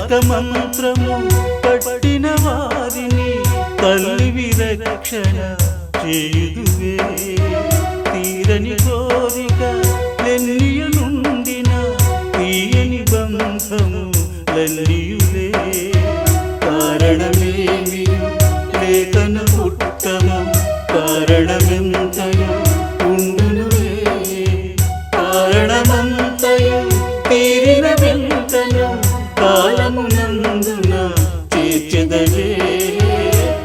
తారక మంత్రము పట్టిన వారిని తల్లి విరక్షణ చేయుదువే. తీరని కోరిక నెల్లియనుండిన తీయని బంధము లల్లియులే తీర్చెదవే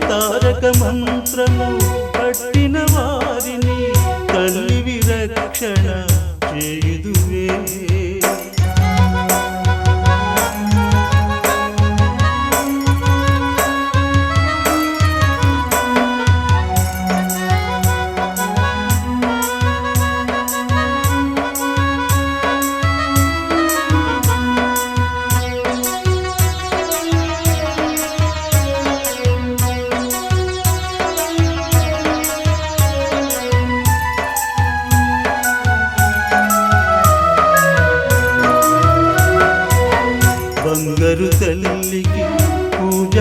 తారక మంత్రము పట్టిన వారిని తల్లి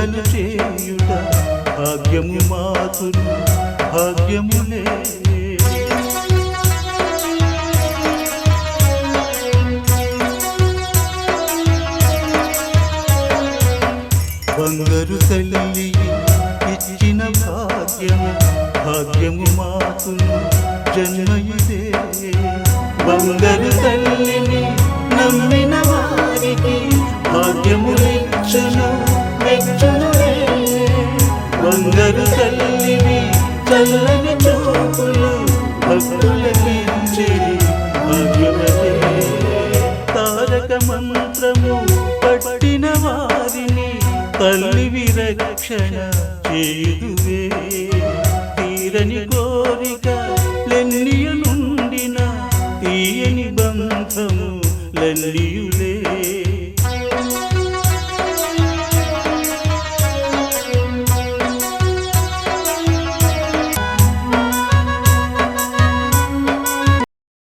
పూజలు చేయుట భాగ్యము మాతులు భాగ్యములే బంగారు తల్లి ఇచ్చిన భాగ్యము భాగ్యము మాతులు జన్మయుదే బంగారు తల్లిని నమ్మిన వారికి భాగ్యములిచ్చును మెచ్చునులే బంగారు తల్లివి చల్లని చూపులు భక్తులకించి భాగ్యమలే తారక మంత్రము పట్టిన వారిని తల్లి విరక్షణ చేయుదువే. తీరని కోరిక లెన్నియ నుండిన తీయని బంధము లల్లియులే